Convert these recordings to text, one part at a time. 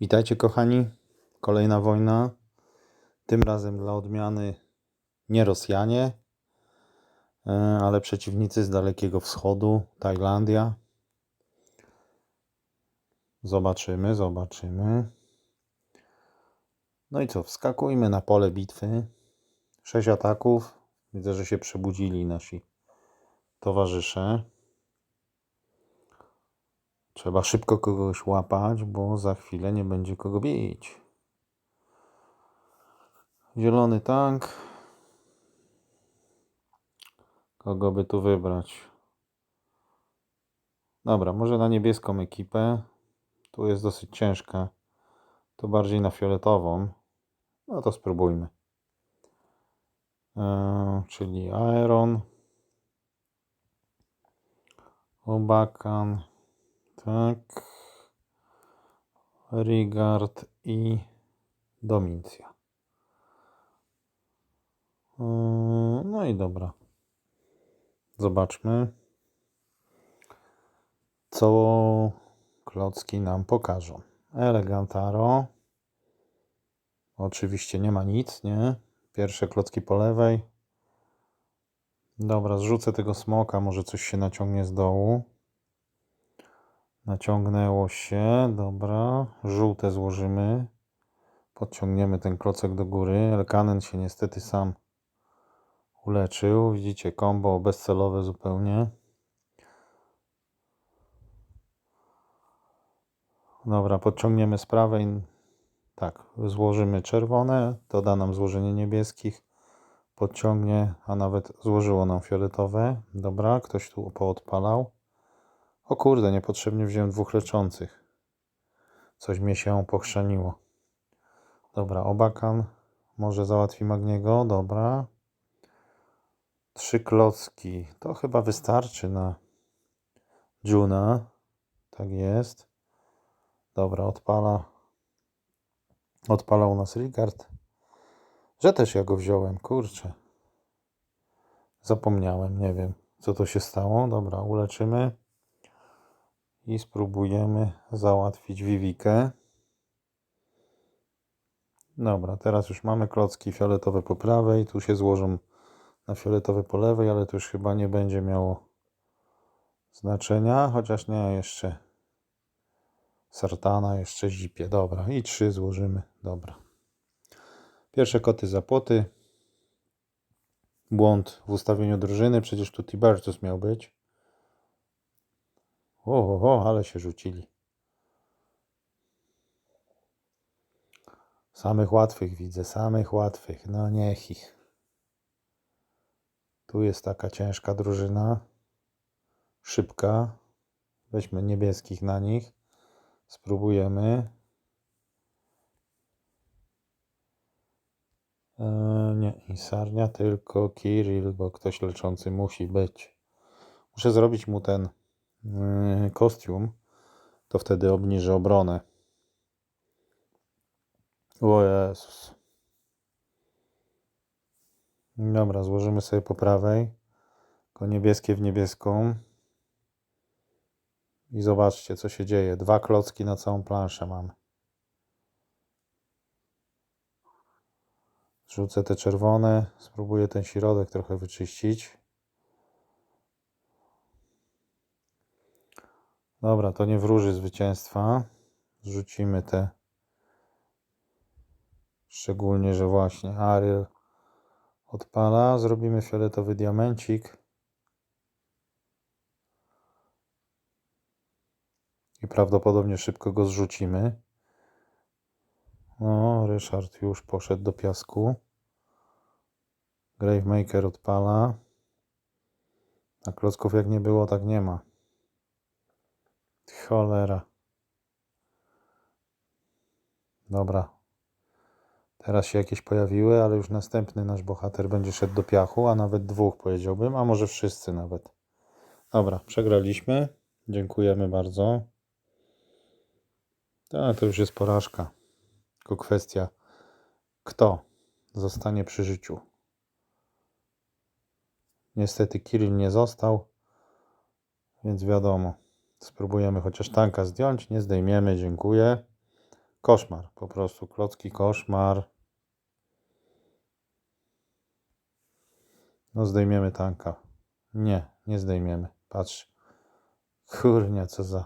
Witajcie kochani. Kolejna wojna. Tym razem dla odmiany nie Rosjanie, e, ale przeciwnicy z Dalekiego Wschodu, Tajlandia. Zobaczymy, zobaczymy. No i co, wskakujmy na pole bitwy. Sześć ataków. Widzę, że się przebudzili nasi towarzysze. Trzeba szybko kogoś łapać, bo za chwilę nie będzie kogo bić. Zielony tank. Kogo by tu wybrać? Dobra, może na niebieską ekipę. Tu jest dosyć ciężka. To bardziej na fioletową. No to spróbujmy. Eee, czyli Aeron. Obakan. Tak. Rigard i Domincja. Eee, No i dobra. Zobaczmy, co klocki nam pokażą. Elegantaro. Oczywiście nie ma nic, nie? Pierwsze klocki po lewej. Dobra, zrzucę tego smoka, może coś się naciągnie z dołu. Naciągnęło się, dobra. Żółte złożymy. Podciągniemy ten klocek do góry. Elkanen się niestety sam uleczył. Widzicie, combo bezcelowe zupełnie. Dobra, podciągniemy z prawej. Tak, złożymy czerwone. To da nam złożenie niebieskich. Podciągnie, a nawet złożyło nam fioletowe. Dobra, ktoś tu poodpalał. O kurde, niepotrzebnie wziąłem dwóch leczących. Coś mnie się pochrzaniło. Dobra, obakan. Może załatwi Magniego. Dobra. Trzy klocki. To chyba wystarczy na Juna. Tak jest. Dobra, odpala. Odpalał nas Rigard. Że też ja go wziąłem, kurczę. Zapomniałem, nie wiem co to się stało. Dobra, uleczymy i spróbujemy załatwić Vivikę. Dobra, teraz już mamy klocki fioletowe po prawej, tu się złożą na fioletowe po lewej, ale to już chyba nie będzie miało znaczenia, chociaż nie, jeszcze Sartana, jeszcze Zipie. Dobra, i trzy złożymy. Dobra. Pierwsze koty za płoty. Błąd w ustawieniu drużyny, przecież tu Tibertus miał być. O, o, o, ale się rzucili. Samych łatwych widzę, samych łatwych. No niech ich. Tu jest taka ciężka drużyna. Szybka. Weźmy niebieskich na nich. Spróbujemy. Eee, nie, Isarnia, tylko Kirill, bo ktoś leczący musi być. Muszę zrobić mu ten kostium. To wtedy obniży obronę. O Jezus. Dobra, złożymy sobie po prawej. Tylko niebieskie w niebieską. I zobaczcie, co się dzieje. Dwa klocki na całą planszę mam. Rzucę te czerwone. Spróbuję ten środek trochę wyczyścić. Dobra, to nie wróży zwycięstwa. Rzucimy te. Szczególnie, że właśnie Ariel odpala. Zrobimy fioletowy diamencik. I prawdopodobnie szybko go zrzucimy. No, Ryszard już poszedł do piasku. Gravemaker odpala. A klocków jak nie było, tak nie ma. Cholera. Dobra. Teraz się jakieś pojawiły, ale już następny nasz bohater będzie szedł do piachu, a nawet dwóch powiedziałbym, a może wszyscy nawet. Dobra, przegraliśmy. Dziękujemy bardzo. Tak, to już jest porażka. Tylko kwestia, kto zostanie przy życiu. Niestety Kirill nie został, więc wiadomo. Spróbujemy chociaż tanka zdjąć. Nie zdejmiemy, dziękuję. koszmar, po prostu klocki koszmar. No zdejmiemy tanka. Nie, nie zdejmiemy. Patrz. Kurnia, co za...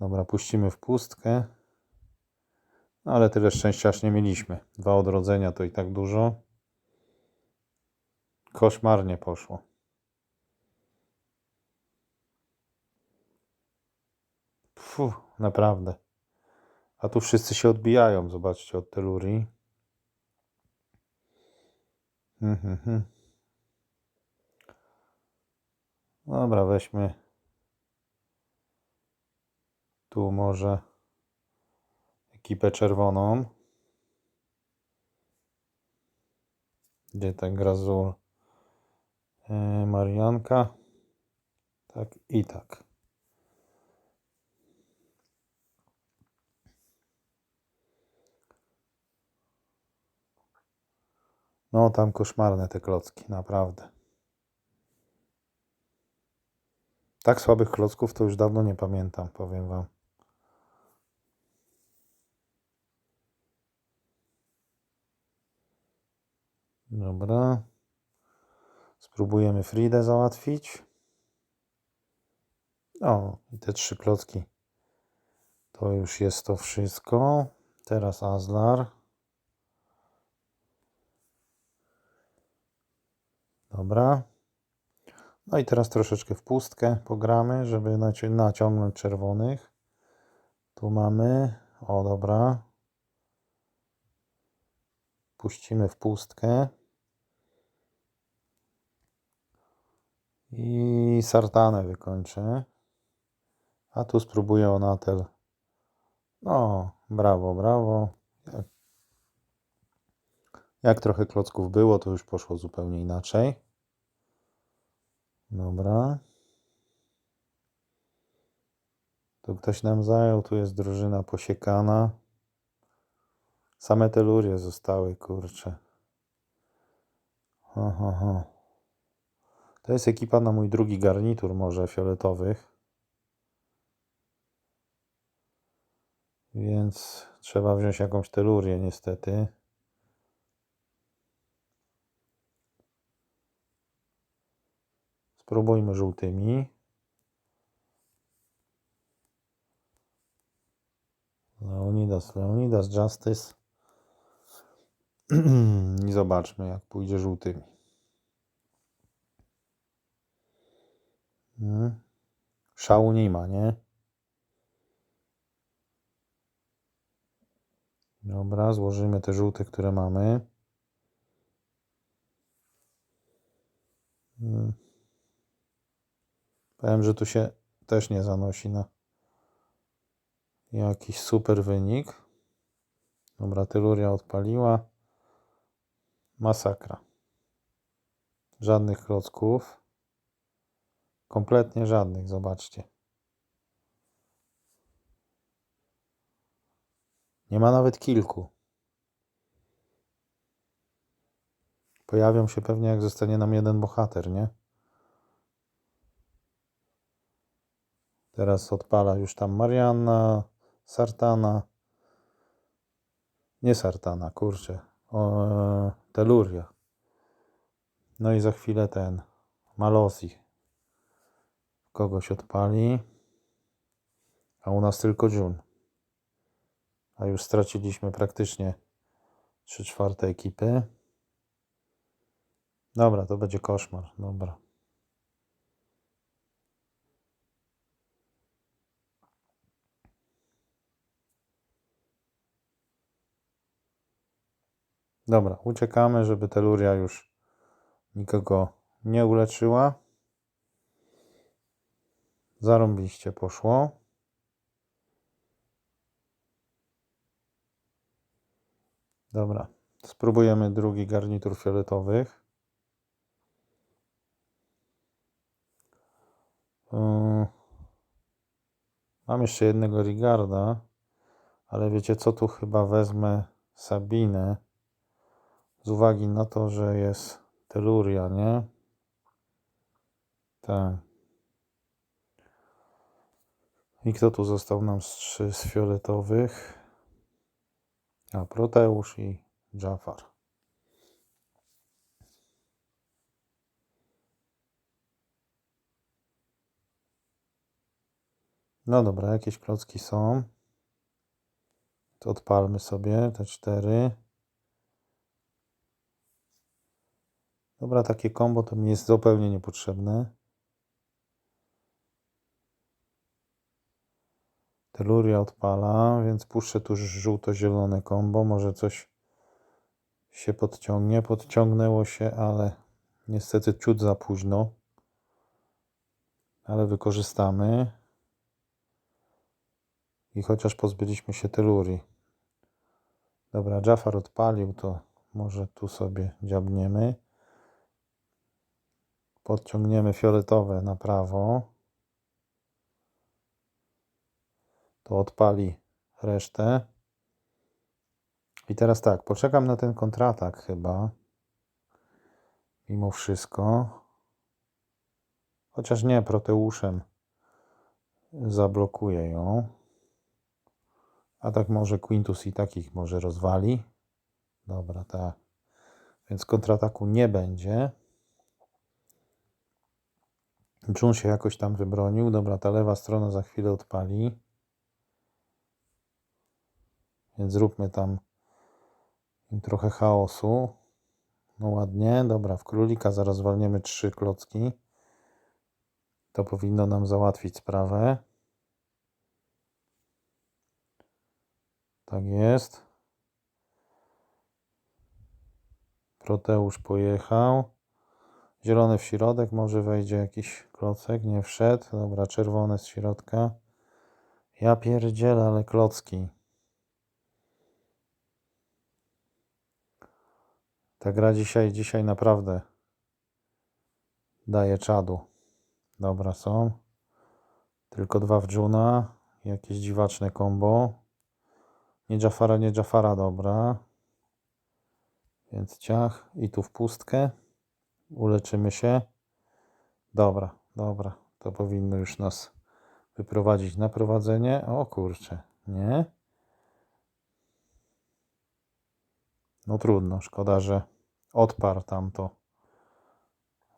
Dobra, puścimy w pustkę. No, ale tyle szczęścia aż nie mieliśmy. Dwa odrodzenia to i tak dużo. Koszmarnie poszło. Fu, naprawdę. A tu wszyscy się odbijają, zobaczcie, od telurii. Mhm, mhm. Dobra, weźmy tu może ekipę czerwoną. Gdzie ten Grazul? Yy, Marianka. Tak i tak. No, tam koszmarne te klocki, naprawdę. Tak słabych klocków to już dawno nie pamiętam, powiem wam. Dobra. Spróbujemy Fridę załatwić. O, i te trzy klocki. To już jest to wszystko. Teraz Azlar. Dobra. No i teraz troszeczkę w pustkę pogramy, żeby naci- naciągnąć czerwonych. Tu mamy. O, dobra. Puścimy w pustkę. I sartanę wykończę. A tu spróbuję Onatel. No, brawo, brawo. Jak, jak trochę klocków było, to już poszło zupełnie inaczej. Dobra. Tu ktoś nam zajął, tu jest drużyna posiekana. Same telurie zostały, kurcze. Ho, ho, ho. To jest ekipa na mój drugi garnitur może fioletowych. Więc trzeba wziąć jakąś telurię niestety. Spróbujmy żółtymi. Leonidas, Leonidas, Justice. I zobaczmy, jak pójdzie żółtymi. Hmm. Szału nie ma, nie? Dobra, złożymy te żółte, które mamy. Hmm. Powiem, że tu się też nie zanosi na jakiś super wynik. Dobra, teluria odpaliła. Masakra. Żadnych klocków. Kompletnie żadnych, zobaczcie. Nie ma nawet kilku. Pojawią się pewnie, jak zostanie nam jeden bohater, nie? Teraz odpala już tam Marianna, Sartana. Nie Sartana, kurczę. O, e, Teluria. No i za chwilę ten Malosi. Kogoś odpali. A u nas tylko Jun. A już straciliśmy praktycznie 3 czwarte ekipy. Dobra, to będzie koszmar. Dobra. Dobra, uciekamy, żeby teluria już nikogo nie uleczyła. Zarąbiście poszło. Dobra, spróbujemy drugi garnitur fioletowych. Yy, Mam jeszcze jednego Rigarda, ale wiecie co, tu chyba wezmę Sabinę z uwagi na to, że jest teluria, nie? Tak. I kto tu został nam z trzy z fioletowych? A, Proteusz i Jafar. No dobra, jakieś klocki są. To odpalmy sobie te cztery. Dobra, takie kombo to mi jest zupełnie niepotrzebne. Teluria odpala, więc puszczę tu żółto-zielone kombo. Może coś się podciągnie. Podciągnęło się, ale niestety ciut za późno. Ale wykorzystamy. I chociaż pozbyliśmy się telurii. Dobra, Jafar odpalił, to może tu sobie dziabniemy. Podciągniemy fioletowe na prawo. To odpali resztę. I teraz tak, poczekam na ten kontratak chyba. Mimo wszystko. Chociaż nie, Proteuszem zablokuję ją. A tak może Quintus i takich może rozwali. Dobra, tak. Więc kontrataku nie będzie. Jun się jakoś tam wybronił. Dobra, ta lewa strona za chwilę odpali. Więc zróbmy tam trochę chaosu. No ładnie. Dobra, w królika zaraz walniemy trzy klocki. To powinno nam załatwić sprawę. Tak jest. Proteusz pojechał. Zielony w środek, może wejdzie jakiś klocek, nie wszedł. Dobra, czerwone z środka. Ja pierdzielę, ale klocki. Ta gra dzisiaj, dzisiaj naprawdę daje czadu. Dobra, są. Tylko dwa w Juna. Jakieś dziwaczne combo. Nie Jafara, nie Jafara, dobra. Więc ciach i tu w pustkę. Uleczymy się. Dobra, dobra. To powinno już nas wyprowadzić na prowadzenie. O kurczę, nie? No trudno, szkoda, że odparł tamto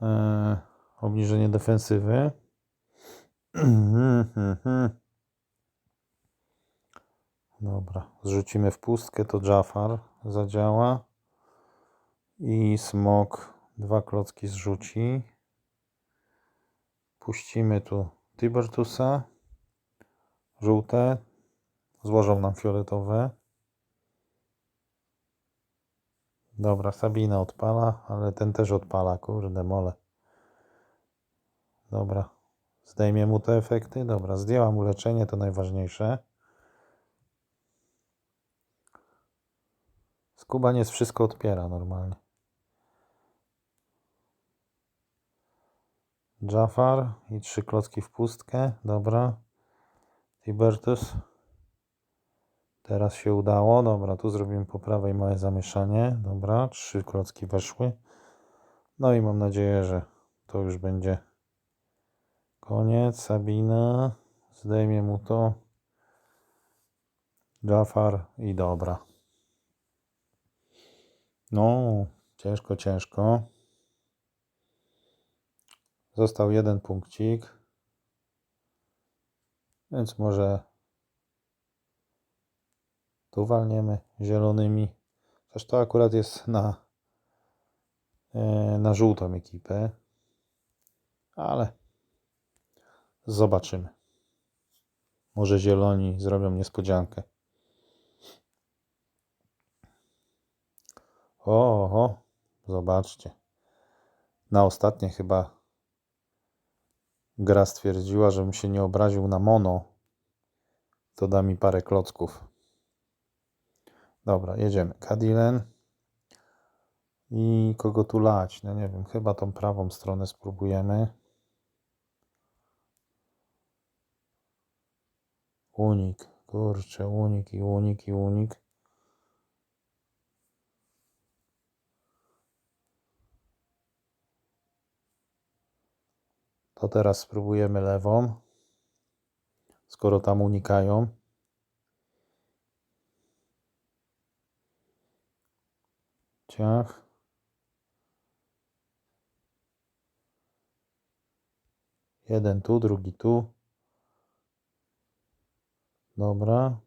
yy, obniżenie defensywy. Dobra, zrzucimy w pustkę, to Jafar zadziała. I smok dwa klocki zrzuci. Puścimy tu Tibertusa. Żółte. Złożą nam fioletowe. Dobra, Sabina odpala, ale ten też odpala, kurde mole. Dobra, zdejmie mu te efekty. Dobra, zdjęła mu leczenie, to najważniejsze. Skubaniec wszystko odpiera normalnie. Jafar i trzy klocki w pustkę. Dobra. Tibertus. Teraz się udało. Dobra, tu zrobimy po prawej małe zamieszanie. Dobra, trzy klocki weszły. No i mam nadzieję, że to już będzie koniec. Sabina. Zdejmie mu to. Jafar i dobra. No, ciężko, ciężko. Został jeden punkcik. Więc może tu walniemy zielonymi. Chociaż to akurat jest na, e, na żółtą ekipę. Ale zobaczymy. Może zieloni zrobią niespodziankę. Oho, zobaczcie. Na ostatnie chyba gra stwierdziła, żebym się nie obraził na mono. To da mi parę klocków. Dobra, jedziemy. Kadilen. I kogo tu lać? No nie wiem, chyba tą prawą stronę spróbujemy. Unik. Kurczę, unik i unik i unik. To teraz spróbujemy lewą. skoro tam unikają. Ciach. Jeden tu, drugi tu. Dobra.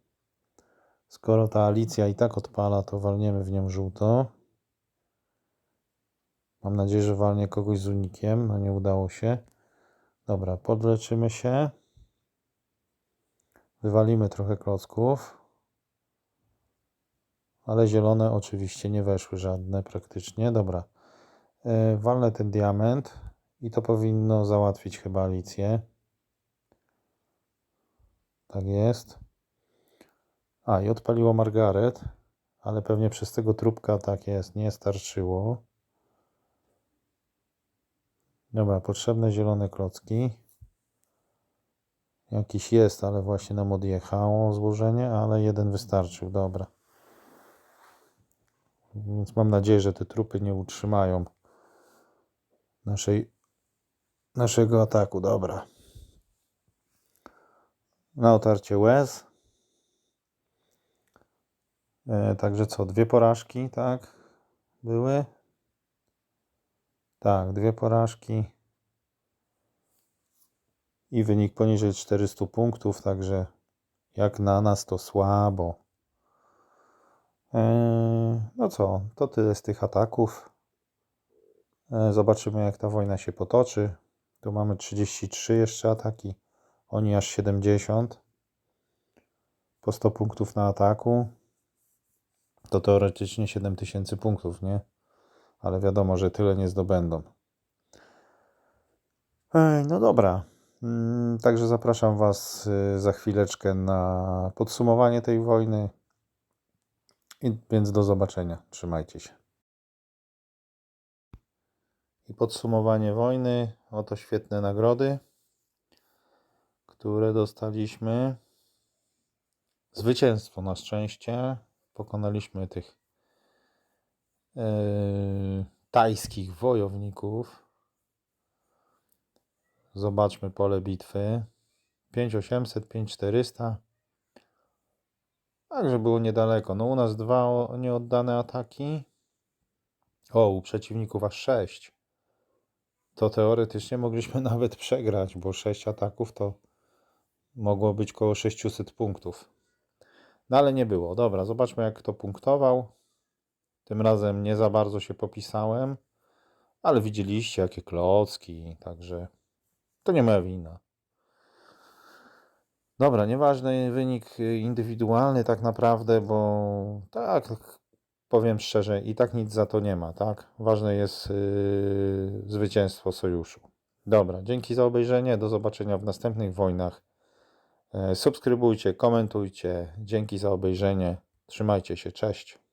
Skoro ta Alicja i tak odpala, to walniemy w nią żółto. Mam nadzieję, że walnie kogoś z unikiem. No nie udało się. Dobra, podleczymy się. Wywalimy trochę klocków. Ale zielone oczywiście nie weszły żadne praktycznie. Dobra. Yy, walnę ten diament i to powinno załatwić chyba Alicję. Tak jest. A, i odpaliło Margaret, ale pewnie przez tego trupka tak jest, nie starczyło. Dobra, potrzebne zielone klocki. Jakiś jest, ale właśnie nam odjechało złożenie, ale jeden wystarczył, dobra. Więc mam nadzieję, że te trupy nie utrzymają naszej, naszego ataku, dobra. Na otarcie łez. E, także co, dwie porażki, tak? Były? Tak, dwie porażki. I wynik poniżej 400 punktów, także jak na nas to słabo. E, no co, to tyle z tych ataków. E, Zobaczymy, jak ta wojna się potoczy. Tu mamy 33 jeszcze ataki, oni aż 70. Po 100 punktów na ataku. To teoretycznie 7000 punktów, nie? Ale wiadomo, że tyle nie zdobędą. No dobra. Mm, Także zapraszam Was y, za chwileczkę na podsumowanie tej wojny. I, więc do zobaczenia. Trzymajcie się. I podsumowanie wojny. Oto świetne nagrody, które dostaliśmy. Zwycięstwo na szczęście. Pokonaliśmy tych tajskich wojowników. Zobaczmy pole bitwy. 5800, 5400. Także było niedaleko. No u nas dwa nieoddane ataki. O, u przeciwników aż 6. To teoretycznie mogliśmy nawet przegrać, bo 6 ataków to mogło być koło 600 punktów. No ale nie było. Dobra, zobaczmy jak kto punktował. Tym razem nie za bardzo się popisałem, ale widzieliście jakie klocki, także to nie moja wina. Dobra, nieważny wynik indywidualny tak naprawdę, bo tak, powiem szczerze, i tak nic za to nie ma, tak? Ważne jest yy, zwycięstwo sojuszu. Dobra, dzięki za obejrzenie, do zobaczenia w następnych wojnach. E, Subskrybujcie, komentujcie, dzięki za obejrzenie, trzymajcie się, cześć.